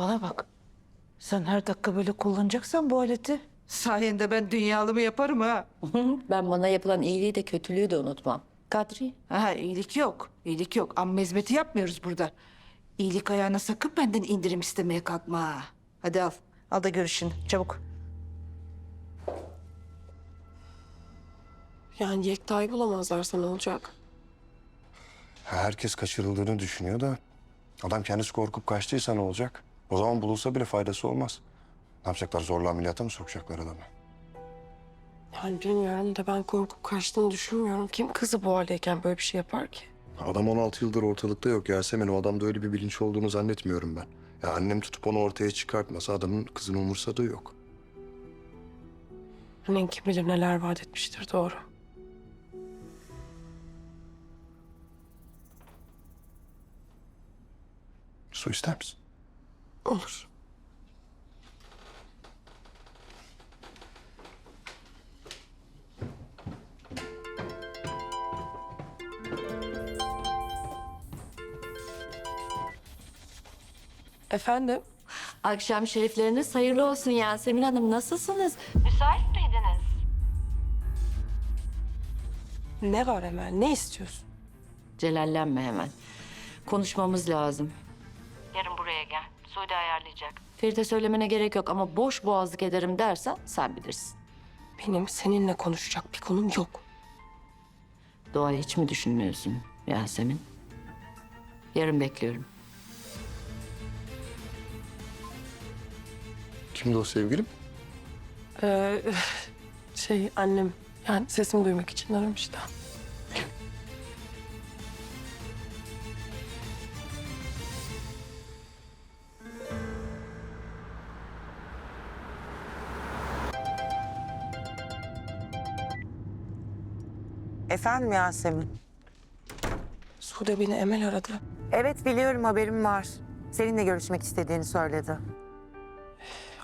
Bana bak. Sen her dakika böyle kullanacaksan bu aleti. Sayende ben dünyalımı yaparım ha. Ben bana yapılan iyiliği de kötülüğü de unutmam. Kadri. Ha iyilik yok. İyilik yok. Amma hizmeti yapmıyoruz burada. İyilik ayağına sakın benden indirim istemeye kalkma. ha. Hadi al. Al da görüşün. Çabuk. Yani Yekta'yı bulamazlarsa ne olacak? Herkes kaçırıldığını düşünüyor da adam kendisi korkup kaçtıysa ne olacak? O zaman bulunsa bile faydası olmaz. Ne yapacaklar? Zorla ameliyata mı sokacaklar adamı? Yani bilmiyorum da ben korkup kaçtığını düşünmüyorum. Kim kızı bu haldeyken böyle bir şey yapar ki? Adam 16 yıldır ortalıkta yok Yasemin. O adamda öyle bir bilinç olduğunu zannetmiyorum ben. Ya annem tutup onu ortaya çıkartmasa adamın kızını umursadığı yok. Annen kim bilir neler vaat etmiştir doğru. Su ister misin? Olur. Efendim? Akşam şerifleriniz hayırlı olsun Yasemin Hanım. Nasılsınız? Ne var Emel? Ne istiyorsun? Celallenme hemen. Konuşmamız lazım. Suudi ayarlayacak. Feride söylemene gerek yok ama boş boğazlık ederim dersen sen bilirsin. Benim seninle konuşacak bir konum yok. Doğayı hiç mi düşünmüyorsun Yasemin? Yarın bekliyorum. Kimdi o sevgilim? Ee, şey annem yani sesimi duymak için aramış Efendim Yasemin? Sude beni Emel aradı. Evet biliyorum haberim var. Seninle görüşmek istediğini söyledi.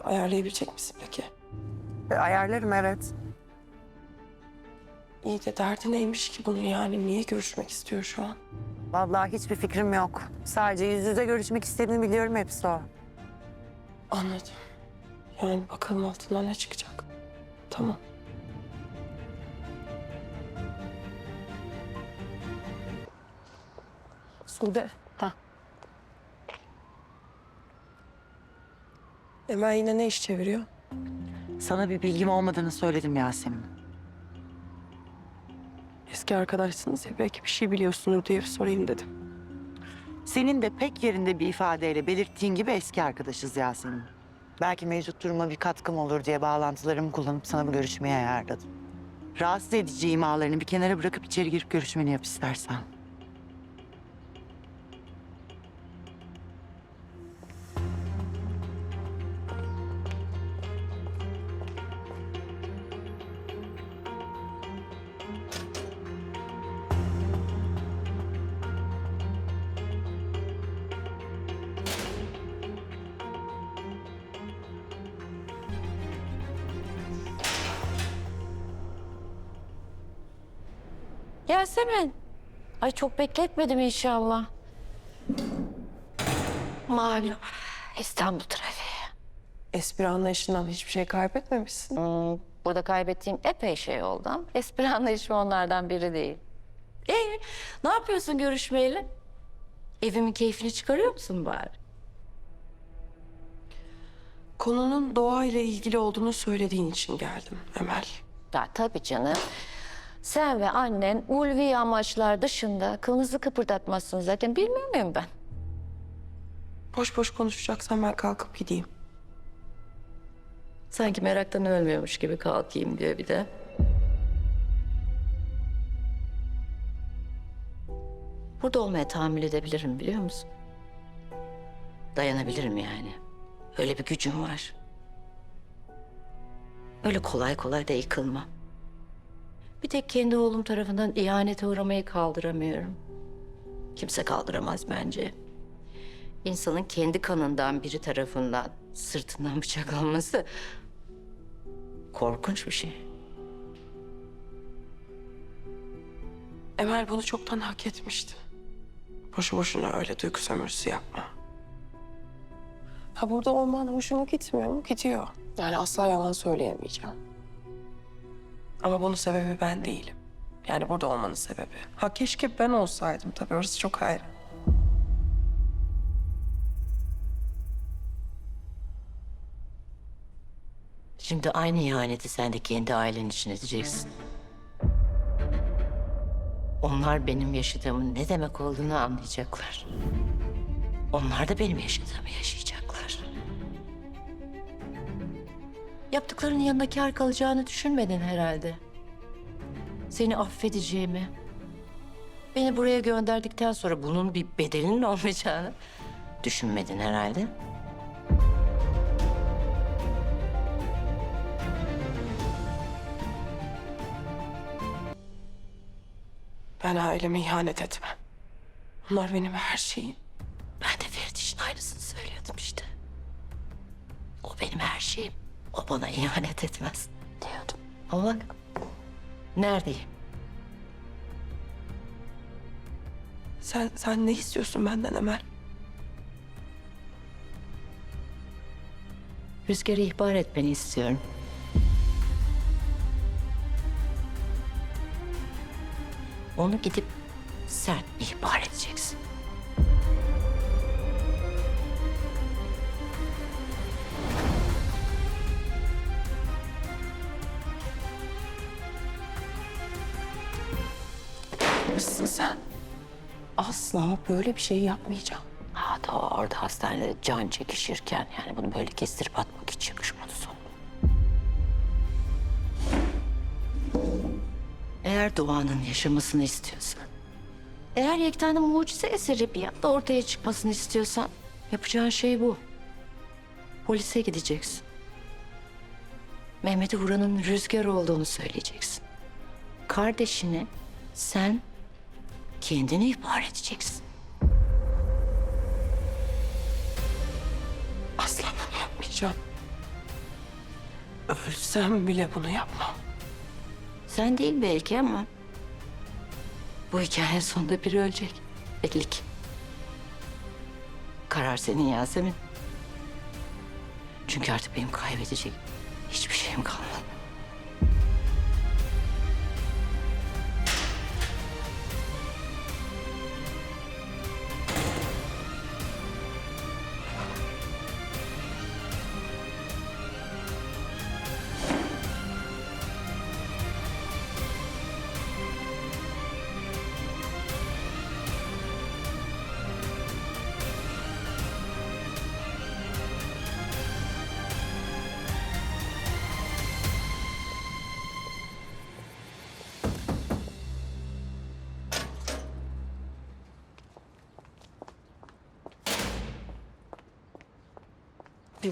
Ayarlayabilecek misin peki? E, ayarlarım evet. İyi de derdi neymiş ki bunun yani? Niye görüşmek istiyor şu an? Vallahi hiçbir fikrim yok. Sadece yüz yüze görüşmek istediğini biliyorum hepsi o. Anladım. Yani bakalım altından ne çıkacak. Tamam. Sude. Ha. Emel yine ne iş çeviriyor? Sana bir bilgim olmadığını söyledim Yasemin. Eski arkadaşsınız ya belki bir şey biliyorsunuz diye bir sorayım dedim. Senin de pek yerinde bir ifadeyle belirttiğin gibi eski arkadaşız Yasemin. Belki mevcut duruma bir katkım olur diye bağlantılarımı kullanıp sana bu görüşmeyi ayarladım. Rahatsız edici imalarını bir kenara bırakıp içeri girip görüşmeni yap istersen. Yasemin. Ay çok bekletmedim inşallah. Malum İstanbul trafiği. Espri anlayışından hiçbir şey kaybetmemişsin. Hmm, burada kaybettiğim epey şey oldu ama espri anlayışım onlardan biri değil. Ee, ne yapıyorsun görüşmeyeli? Evimin keyfini çıkarıyor musun bari? Konunun doğayla ilgili olduğunu söylediğin için geldim Emel. Ya tabii canım. Sen ve annen ulvi amaçlar dışında kılınızı kıpırdatmazsın zaten. Bilmiyor muyum ben? Boş boş konuşacaksan ben kalkıp gideyim. Sanki meraktan ölmüyormuş gibi kalkayım diyor bir de. Burada olmaya tahammül edebilirim biliyor musun? Dayanabilirim yani. Öyle bir gücüm var. Öyle kolay kolay da yıkılmam. Bir tek kendi oğlum tarafından ihanete uğramayı kaldıramıyorum. Kimse kaldıramaz bence. İnsanın kendi kanından biri tarafından sırtından bıçaklanması korkunç bir şey. Emel bunu çoktan hak etmişti. Boşu boşuna öyle duygu sömürüsü yapma. Ha burada olman hoşuma gitmiyor mu? Gidiyor. Yani asla yalan söyleyemeyeceğim. Ama bunun sebebi ben değilim. Yani burada olmanın sebebi. Ha keşke ben olsaydım tabii orası çok ayrı. Şimdi aynı ihaneti sen de kendi ailen için edeceksin. Onlar benim yaşadığımın ne demek olduğunu anlayacaklar. Onlar da benim yaşadığımı yaşayacaklar. Yaptıklarının yanında kar kalacağını düşünmedin herhalde. Seni affedeceğimi, beni buraya gönderdikten sonra bunun bir bedelinin olmayacağını düşünmedin herhalde. Ben aileme ihanet etmem. Onlar benim her şeyim. Ben de Ferit için aynısını söylüyordum işte. O benim her şeyim. O bana ihanet etmez diyordum. Ama bak neredeyim? Sen, sen ne istiyorsun benden Emel? Rüzgar'ı ihbar etmeni istiyorum. Onu gidip sen ihbar edeceksin. Sen? Asla böyle bir şey yapmayacağım. Ha da orada hastanede can çekişirken yani bunu böyle kestirip atmak hiç yakışmadı son. Eğer Doğan'ın yaşamasını istiyorsan, eğer Yekta'nın mucize eseri bir anda ortaya çıkmasını istiyorsan yapacağın şey bu. Polise gideceksin. Mehmet'i vuranın rüzgar olduğunu söyleyeceksin. Kardeşini sen kendini ihbar edeceksin. Asla bunu yapmayacağım. Ölsem bile bunu yapmam. Sen değil belki ama bu hikayenin sonunda biri ölecek. Belli ki. Karar senin Yasemin. Çünkü artık benim kaybedecek hiçbir şeyim kalmadı.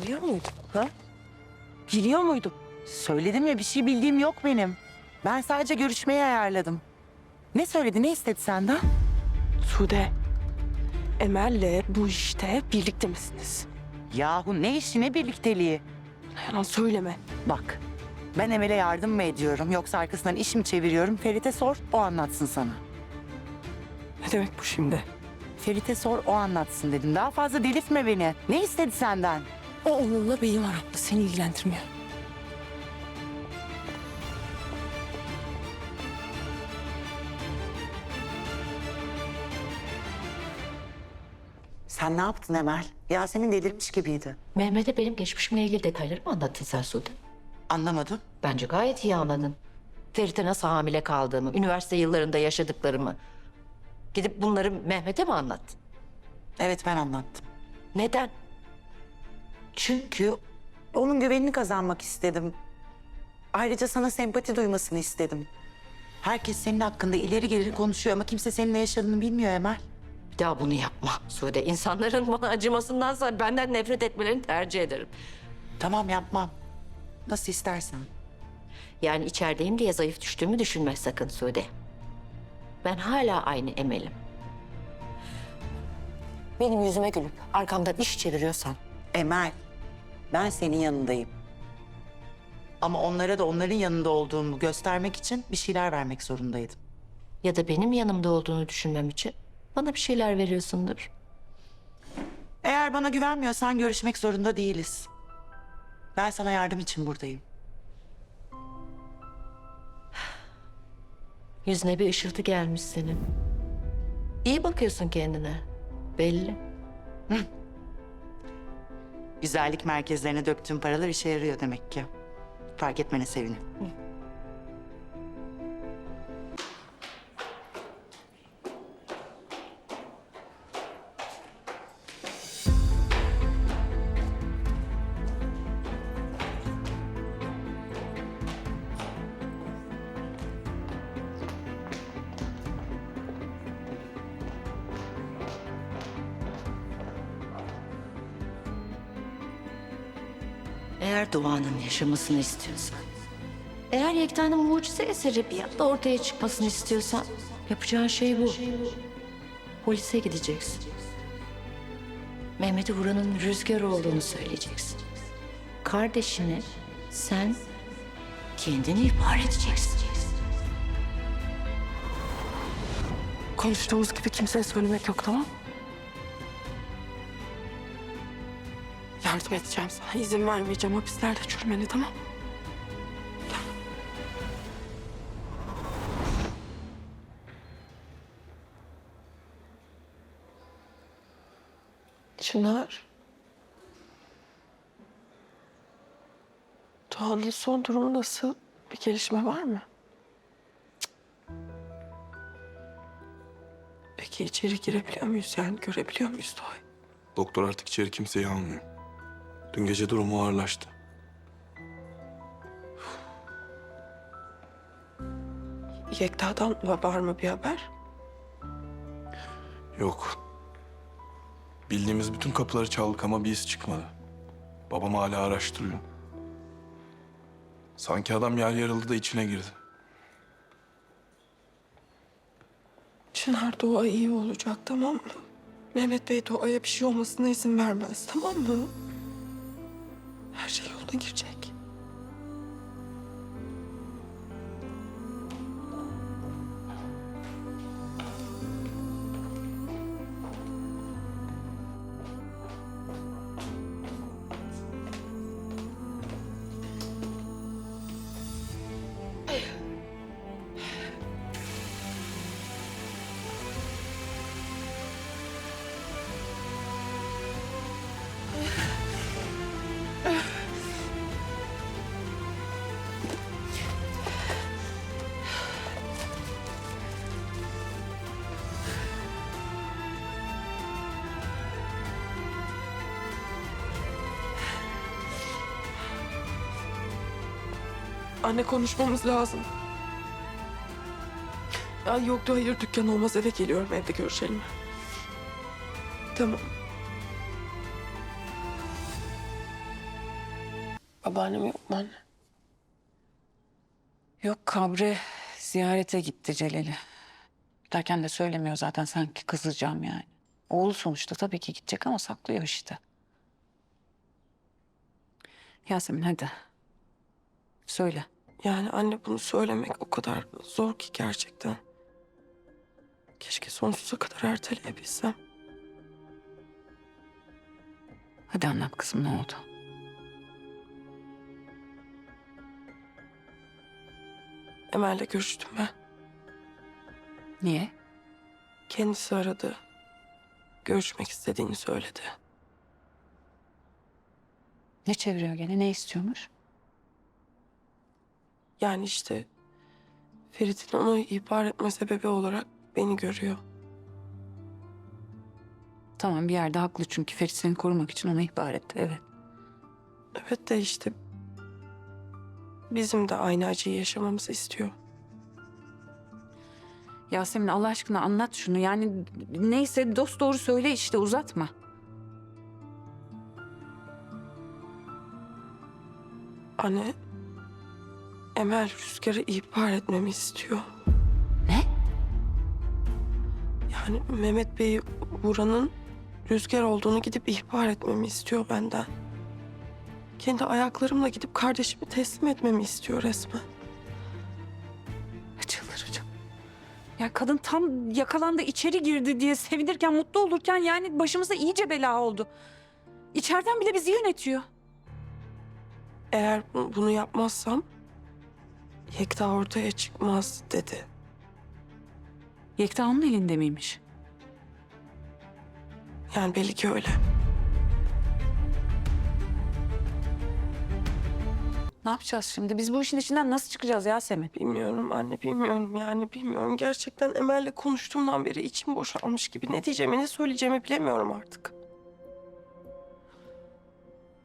Biliyor muydun? Ha? Biliyor muydun? Söyledim ya bir şey bildiğim yok benim. Ben sadece görüşmeyi ayarladım. Ne söyledi, ne istedi senden? Sude, Emel'le bu işte birlikte misiniz? Yahu ne işi, ne birlikteliği? Yalan söyleme. Bak, ben Emel'e yardım mı ediyorum yoksa arkasından iş mi çeviriyorum? Ferit'e sor, o anlatsın sana. Ne demek bu şimdi? Ferit'e sor, o anlatsın dedim. Daha fazla delirtme beni. Ne istedi senden? O onunla benim aramda. Seni ilgilendirmiyor. Sen ne yaptın Emel? Yasemin delirmiş gibiydi. Mehmet'e benim geçmişimle ilgili detayları mı anlattın sen Sude? Anlamadım. Bence gayet iyi anladın. Ferit'e nasıl hamile kaldığımı, üniversite yıllarında yaşadıklarımı. Gidip bunları Mehmet'e mi anlattın? Evet ben anlattım. Neden? Çünkü onun güvenini kazanmak istedim. Ayrıca sana sempati duymasını istedim. Herkes senin hakkında ileri geri konuşuyor ama kimse senin ne yaşadığını bilmiyor Emel. Bir daha bunu yapma Sude. İnsanların bana acımasındansa benden nefret etmelerini tercih ederim. Tamam yapmam. Nasıl istersen. Yani içerideyim diye zayıf düştüğümü düşünme sakın Sude. Ben hala aynı Emel'im. Benim yüzüme gülüp arkamdan iş çeviriyorsan Emel, ben senin yanındayım. Ama onlara da onların yanında olduğumu göstermek için bir şeyler vermek zorundaydım. ya da benim yanımda olduğunu düşünmem için bana bir şeyler veriyorsundur. Eğer bana güvenmiyorsan görüşmek zorunda değiliz. Ben sana yardım için buradayım. Yüzüne bir ışıltı gelmiş senin. İyi bakıyorsun kendine. Belli. Güzellik merkezlerine döktüğüm paralar işe yarıyor demek ki. Fark etmene sevinim. Yaşamasını istiyorsan, eğer Yekta'nın mucize eseri bir anda ortaya çıkmasını istiyorsan, yapacağın şey bu. Polise gideceksin. Mehmet'i vuranın rüzgar olduğunu söyleyeceksin. Kardeşini sen kendini ihbar edeceksin. Konuştuğumuz gibi kimseye söylemek yok tamam Yardım edeceğim sana. izin vermeyeceğim hapislerde çürümeni tamam Çınar. Doğan'ın son durumu nasıl? Bir gelişme var mı? Peki içeri girebiliyor muyuz yani görebiliyor muyuz Doğa'yı? Doktor artık içeri kimseyi almıyor. Dün gece durumu ağırlaştı. Yekta'dan va- var mı bir haber? Yok. Bildiğimiz bütün kapıları çaldık ama bir iz çıkmadı. Babam hala araştırıyor. Sanki adam yer yarıldı da içine girdi. Çınar Doğa iyi olacak tamam mı? Mehmet Bey Doğa'ya bir şey olmasına izin vermez tamam mı? Her şey yoluna girecek. Anne konuşmamız lazım. Ya yok da hayır dükkan olmaz eve geliyorum evde görüşelim. Tamam. Babaannem yok mu anne? Yok kabre ziyarete gitti Celal'i. Derken de söylemiyor zaten sanki kızacağım yani. Oğlu sonuçta tabii ki gidecek ama saklıyor işte. Yasemin hadi. Söyle. Yani anne bunu söylemek o kadar zor ki gerçekten. Keşke sonsuza kadar erteleyebilsem. Hadi anlat kızım ne oldu? Emel'le görüştüm ben. Niye? Kendisi aradı. Görüşmek istediğini söyledi. Ne çeviriyor gene? Ne istiyormuş? Yani işte Ferit'in onu ihbar etme sebebi olarak beni görüyor. Tamam bir yerde haklı çünkü Ferit seni korumak için onu ihbar etti. Evet. Evet de işte bizim de aynı acıyı yaşamamızı istiyor. Yasemin Allah aşkına anlat şunu. Yani neyse dost doğru söyle işte uzatma. Anne Emel Rüzgar'ı ihbar etmemi istiyor. Ne? Yani Mehmet Bey'i vuranın Rüzgar olduğunu gidip ihbar etmemi istiyor benden. Kendi ayaklarımla gidip kardeşimi teslim etmemi istiyor resmen. Çıldıracağım. Ya kadın tam yakalandı içeri girdi diye sevinirken mutlu olurken yani başımıza iyice bela oldu. İçeriden bile bizi yönetiyor. Eğer bu- bunu yapmazsam Yekta ortaya çıkmaz dedi. Yekta onun elinde miymiş? Yani belli ki öyle. Ne yapacağız şimdi? Biz bu işin içinden nasıl çıkacağız Yasemin? Bilmiyorum anne bilmiyorum yani bilmiyorum. Gerçekten Emel'le konuştuğumdan beri içim boşalmış gibi. Ne diyeceğimi ne söyleyeceğimi bilemiyorum artık.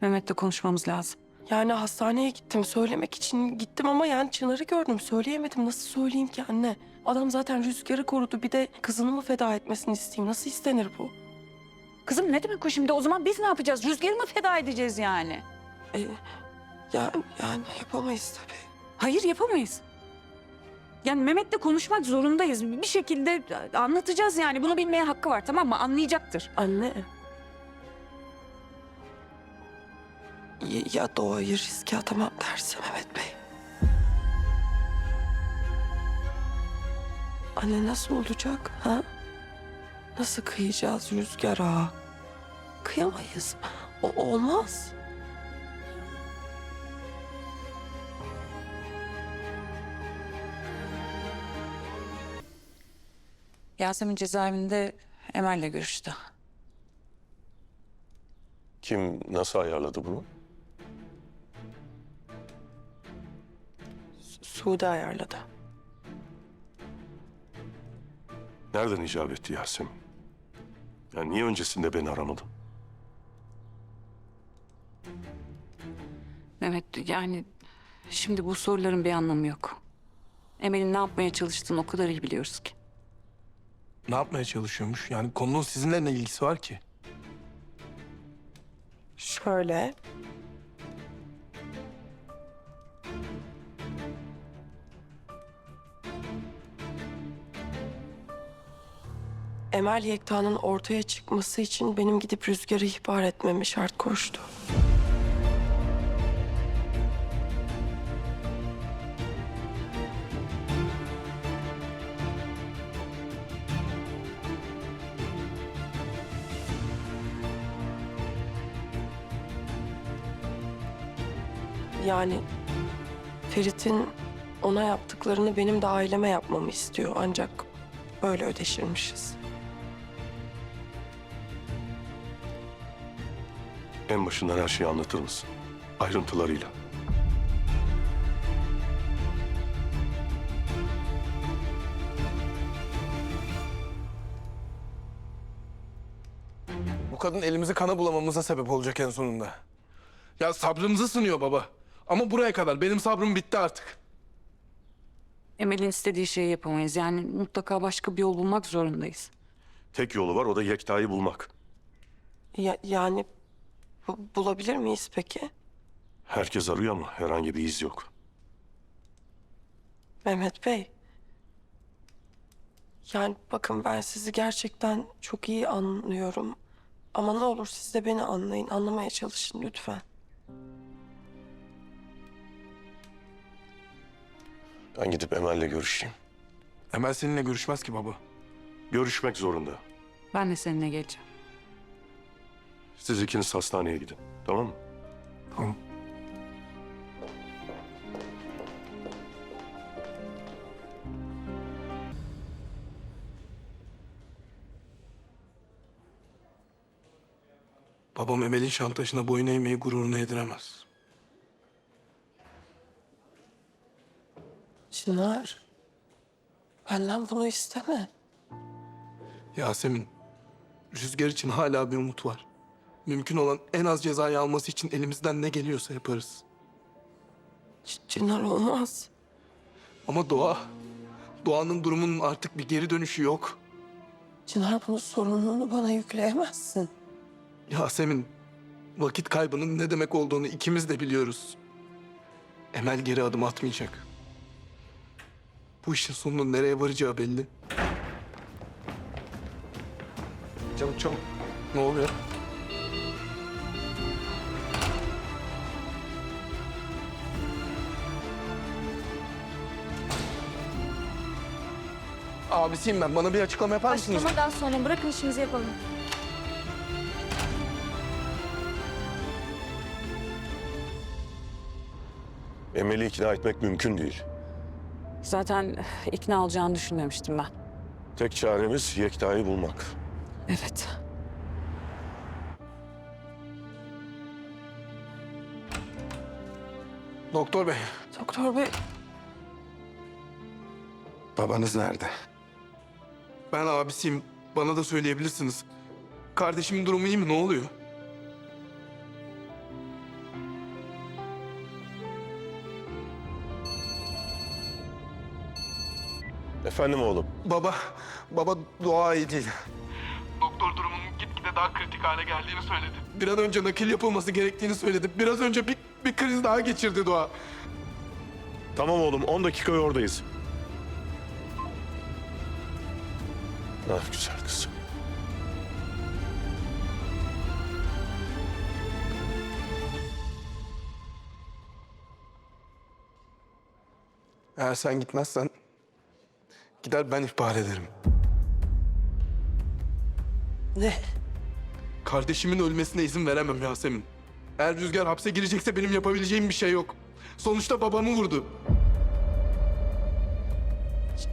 Mehmet'le konuşmamız lazım. Yani hastaneye gittim söylemek için gittim ama yani Çınar'ı gördüm söyleyemedim. Nasıl söyleyeyim ki anne? Adam zaten rüzgarı korudu bir de kızını mı feda etmesini isteyeyim? Nasıl istenir bu? Kızım ne demek o şimdi? O zaman biz ne yapacağız? Rüzgarı mı feda edeceğiz yani? E, ya, yani yapamayız tabii. Hayır yapamayız. Yani Mehmet'le konuşmak zorundayız. Bir şekilde anlatacağız yani. Bunu bilmeye hakkı var tamam mı? Anlayacaktır. Anne. Ya, ya doğayı riske atamam derse Mehmet Bey. Anne nasıl olacak ha? Nasıl kıyacağız rüzgara? Kıyamayız. O olmaz. Yasemin cezaevinde Emel'le görüştü. Kim nasıl ayarladı bunu? Sude ayarladı. Nereden icap etti Yasemin? Yani niye öncesinde beni aramadın? Mehmet yani şimdi bu soruların bir anlamı yok. Emel'in ne yapmaya çalıştığını o kadar iyi biliyoruz ki. Ne yapmaya çalışıyormuş? Yani konunun sizinle ne ilgisi var ki? Şöyle. Emel Yekta'nın ortaya çıkması için benim gidip Rüzgar'ı ihbar etmemi şart koştu. Yani Ferit'in ona yaptıklarını benim de aileme yapmamı istiyor. Ancak böyle ödeşirmişiz. En başından her şeyi anlatır mısın? Ayrıntılarıyla. Bu kadın elimizi kana bulamamıza sebep olacak en sonunda. Ya sabrımızı sınıyor baba. Ama buraya kadar. Benim sabrım bitti artık. Emel'in istediği şeyi yapamayız. Yani mutlaka başka bir yol bulmak zorundayız. Tek yolu var o da Yekta'yı bulmak. Ya, yani bu- bulabilir miyiz peki? Herkes arıyor ama herhangi bir iz yok. Mehmet Bey. Yani bakın ben sizi gerçekten çok iyi anlıyorum. Ama ne olur siz de beni anlayın, anlamaya çalışın lütfen. Ben gidip Emel'le görüşeyim. Emel seninle görüşmez ki baba. Görüşmek zorunda. Ben de seninle geleceğim. Siz ikiniz hastaneye gidin. Tamam mı? Tamam. Babam Emel'in şantajına boyun eğmeyi gururuna yediremez. Çınar. Benden bunu isteme. Yasemin, Rüzgar için hala bir umut var. Mümkün olan en az cezayı alması için elimizden ne geliyorsa yaparız. Çınar olmaz. Ama Doğa, Doğan'ın durumunun artık bir geri dönüşü yok. Çınar bunun sorumluluğunu bana yükleyemezsin. Yasemin, vakit kaybının ne demek olduğunu ikimiz de biliyoruz. Emel geri adım atmayacak. Bu işin sonunun nereye varacağı belli. Çabuk çabuk. Ne oluyor? Abisiyim ben. Bana bir açıklama yapar mısınız? Açıklamadan sonra bırakın işimizi yapalım. Emel'i ikna etmek mümkün değil. Zaten ikna olacağını düşünmemiştim ben. Tek çaremiz Yekta'yı bulmak. Evet. Doktor bey. Doktor bey Babanız nerede? Ben abisiyim. Bana da söyleyebilirsiniz. Kardeşimin durumu iyi mi? Ne oluyor? Efendim oğlum. Baba, baba dua iyi değil. Doktor durumunun gitgide daha kritik hale geldiğini söyledi. Bir an önce nakil yapılması gerektiğini söyledi. Biraz önce bir, bir kriz daha geçirdi dua. Tamam oğlum 10 dakika oradayız. Ah güzel kızım. Eğer sen gitmezsen gider ben ihbar ederim. ne? Kardeşimin ölmesine izin veremem Yasemin. Eğer Rüzgar hapse girecekse benim yapabileceğim bir şey yok. Sonuçta babamı vurdu.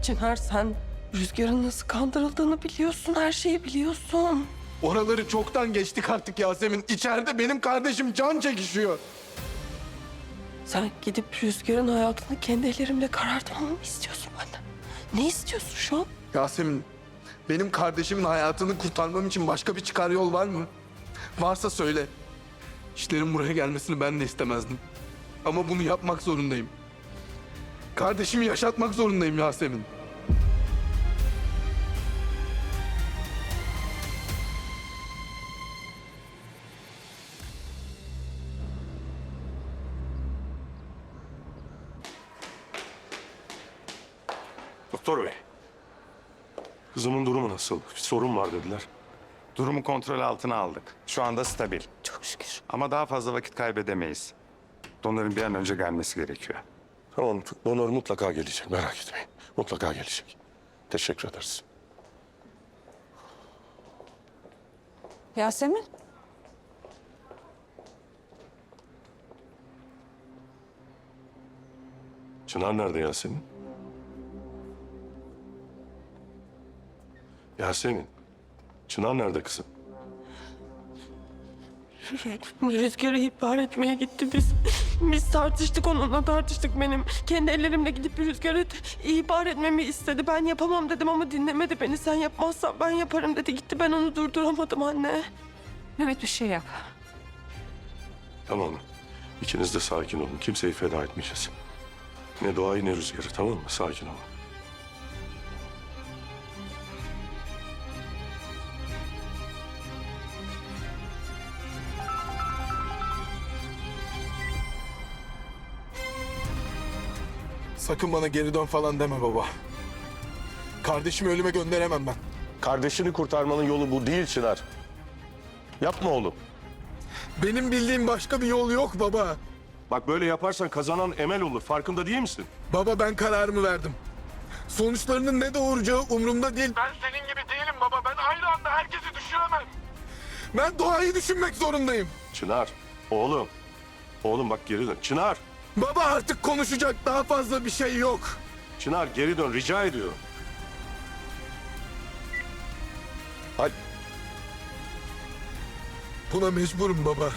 Çınar sen Rüzgar'ın nasıl kandırıldığını biliyorsun. Her şeyi biliyorsun. Oraları çoktan geçtik artık Yasemin. İçeride benim kardeşim can çekişiyor. Sen gidip Rüzgar'ın hayatını kendi ellerimle karartmamı mı istiyorsun benden? Ne istiyorsun şu an? Yasemin, benim kardeşimin hayatını kurtarmam için başka bir çıkar yol var mı? Varsa söyle. İşlerin buraya gelmesini ben de istemezdim. Ama bunu yapmak zorundayım. Kardeşimi yaşatmak zorundayım Yasemin. Doktor bey. Kızımın durumu nasıl? Bir sorun var dediler. Durumu kontrol altına aldık. Şu anda stabil. Çok şükür. Ama daha fazla vakit kaybedemeyiz. Donörün bir an önce gelmesi gerekiyor. Tamam donör mutlaka gelecek merak etmeyin. Mutlaka gelecek. Teşekkür ederiz. Yasemin? Çınar nerede Yasemin? Yasemin. Çınar nerede kızım? Rüzgar'ı ihbar etmeye gitti biz. Biz tartıştık onunla tartıştık benim. Kendi ellerimle gidip Rüzgar'ı ihbar etmemi istedi. Ben yapamam dedim ama dinlemedi beni. Sen yapmazsan ben yaparım dedi. Gitti ben onu durduramadım anne. Mehmet bir şey yap. Tamam? İkiniz de sakin olun. Kimseyi feda etmeyeceğiz. Ne doğayı ne rüzgarı tamam mı? Sakin olun. Sakın bana geri dön falan deme baba. Kardeşimi ölüme gönderemem ben. Kardeşini kurtarmanın yolu bu değil Çınar. Yapma oğlum. Benim bildiğim başka bir yol yok baba. Bak böyle yaparsan kazanan Emel olur. Farkında değil misin? Baba ben kararımı verdim. Sonuçlarının ne doğuracağı umurumda değil. Ben senin gibi değilim baba. Ben aynı anda herkesi düşünemem. Ben doğayı düşünmek zorundayım. Çınar. Oğlum. Oğlum bak geri dön. Çınar. Baba artık konuşacak daha fazla bir şey yok. Çınar geri dön rica ediyorum. Hadi. Buna mecburum baba.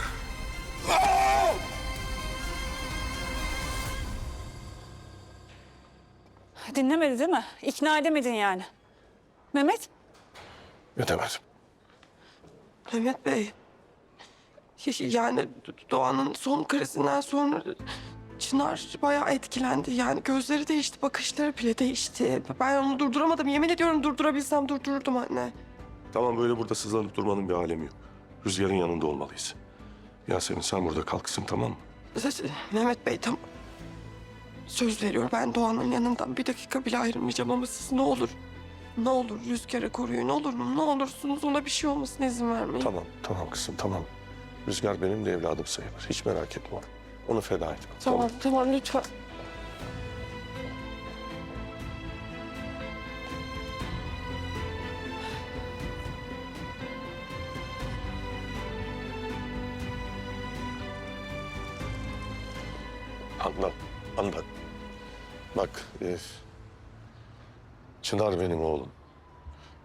Dinlemedi değil mi? İkna edemedin yani. Mehmet? Edemedim. Mehmet Bey. Yani Doğan'ın son krizinden sonra Çınar bayağı etkilendi. Yani gözleri değişti, bakışları bile değişti. Ben onu durduramadım. Yemin ediyorum durdurabilsem durdururdum anne. Tamam böyle burada sızlanıp durmanın bir alemi yok. Rüzgarın yanında olmalıyız. Yasemin sen burada kal kızım tamam mı? Mehmet Bey tam söz veriyor. Ben Doğan'ın yanından bir dakika bile ayrılmayacağım ama siz ne olur ne olur Rüzgar'ı koruyun olur mu? Ne olursunuz ona bir şey olmasına izin vermeyin. Tamam tamam kızım tamam. Rüzgar benim de evladım sayılır. Hiç merak etme onu. Onu feda et. Tamam, tamam lütfen. Anlat, anlat. Bak, e, Çınar benim oğlum.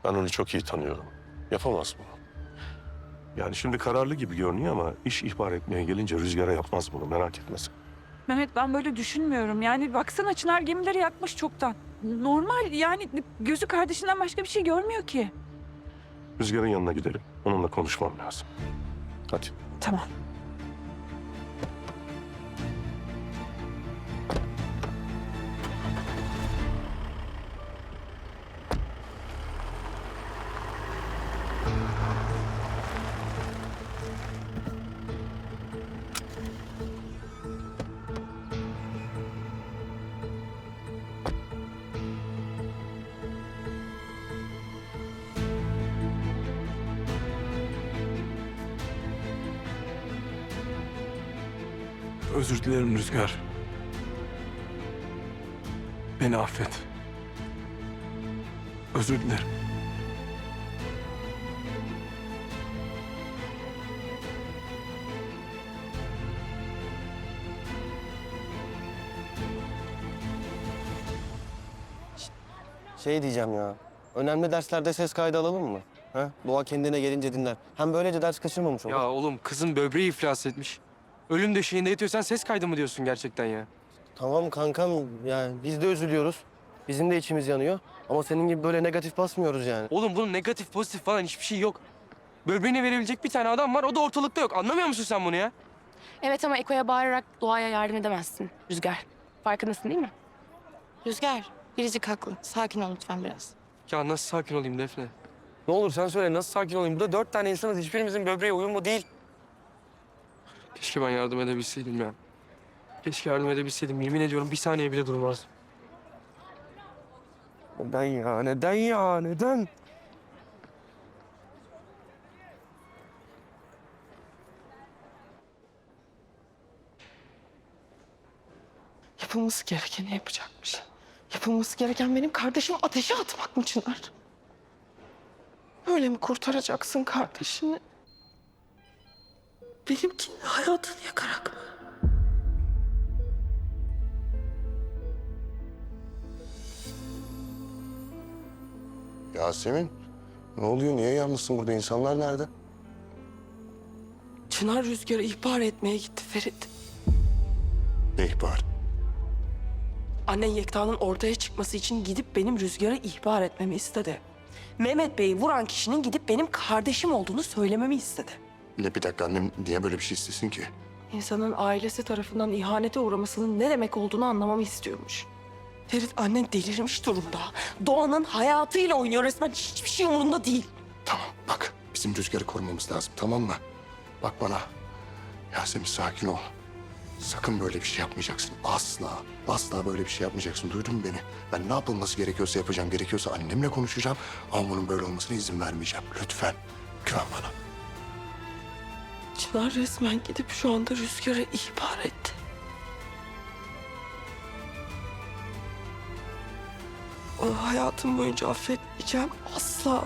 Ben onu çok iyi tanıyorum. Yapamaz mı? Yani şimdi kararlı gibi görünüyor ama iş ihbar etmeye gelince rüzgara yapmaz bunu merak etmesin. Mehmet ben böyle düşünmüyorum. Yani baksana Çınar gemileri yakmış çoktan. Normal yani gözü kardeşinden başka bir şey görmüyor ki. Rüzgarın yanına gidelim. Onunla konuşmam lazım. Hadi. Tamam. Dilerim Rüzgar. Beni affet. Özür dilerim. Şey diyeceğim ya. Önemli derslerde ses kaydı alalım mı? Ha? Doğa kendine gelince dinler. Hem böylece ders kaçırmamış olur. Ya oğlum kızın böbreği iflas etmiş. Ölüm döşeğinde yatıyorsan ses kaydı mı diyorsun gerçekten ya? Tamam kankam yani biz de üzülüyoruz. Bizim de içimiz yanıyor. Ama senin gibi böyle negatif basmıyoruz yani. Oğlum bunun negatif pozitif falan hiçbir şey yok. Böbreğini verebilecek bir tane adam var o da ortalıkta yok. Anlamıyor musun sen bunu ya? Evet ama Eko'ya bağırarak doğaya yardım edemezsin Rüzgar. Farkındasın değil mi? Rüzgar, biricik haklı. Sakin ol lütfen biraz. Ya nasıl sakin olayım Defne? Ne olur sen söyle nasıl sakin olayım? Burada dört tane insanız. Hiçbirimizin böbreği uyumlu değil. Keşke ben yardım edebilseydim ya. Keşke yardım edebilseydim. Yemin ediyorum bir saniye bile durmazdım. Neden ya? Neden ya? Neden? Yapılması gerekeni yapacakmış. Yapılması gereken benim kardeşimi ateşe atmak mı Çınar? Böyle mi kurtaracaksın kardeşini? Benimkinin hayatını yakarak mı? Yasemin, ne oluyor? Niye yalnızsın burada? İnsanlar nerede? Çınar Rüzgar'ı ihbar etmeye gitti Ferit. Ne ihbar? Annen Yekta'nın ortaya çıkması için gidip benim Rüzgar'ı ihbar etmemi istedi. Mehmet Bey'i vuran kişinin gidip benim kardeşim olduğunu söylememi istedi. Ne bir dakika annem niye böyle bir şey istesin ki? İnsanın ailesi tarafından ihanete uğramasının ne demek olduğunu anlamamı istiyormuş. Ferit annen delirmiş durumda. Doğan'ın hayatıyla oynuyor resmen. Hiçbir şey umurunda değil. Tamam bak bizim rüzgarı korumamız lazım tamam mı? Bak bana. Yasemin sakin ol. Sakın böyle bir şey yapmayacaksın. Asla. Asla böyle bir şey yapmayacaksın. Duydun mu beni? Ben ne yapılması gerekiyorsa yapacağım. Gerekiyorsa annemle konuşacağım. Ama bunun böyle olmasına izin vermeyeceğim. Lütfen. Güven bana. Çınar resmen gidip şu anda Rüzgar'ı ihbar etti. Onu hayatım boyunca affetmeyeceğim. Asla.